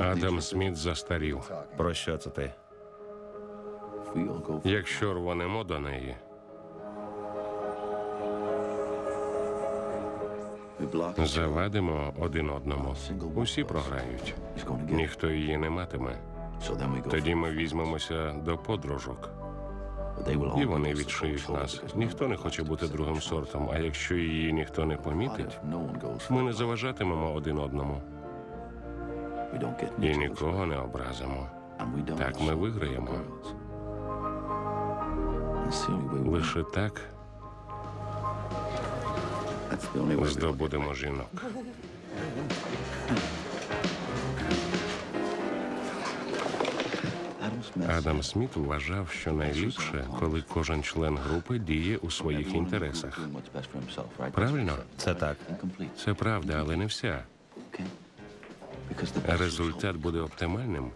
Адам Сміт застарів. Про що це ти? Якщо рванемо до неї, завадимо один одному. Усі програють. Ніхто її не матиме. Тоді ми візьмемося до подружок, і вони відшиють нас. Ніхто не хоче бути другим сортом. А якщо її ніхто не помітить, ми не заважатимемо один одному і нікого не образимо. Так ми виграємо. Лише так здобудемо жінок. Адам Сміт вважав, що найліпше, коли кожен член групи діє у своїх інтересах. Правильно? Це так. Це правда, але не вся. Результат буде оптимальним,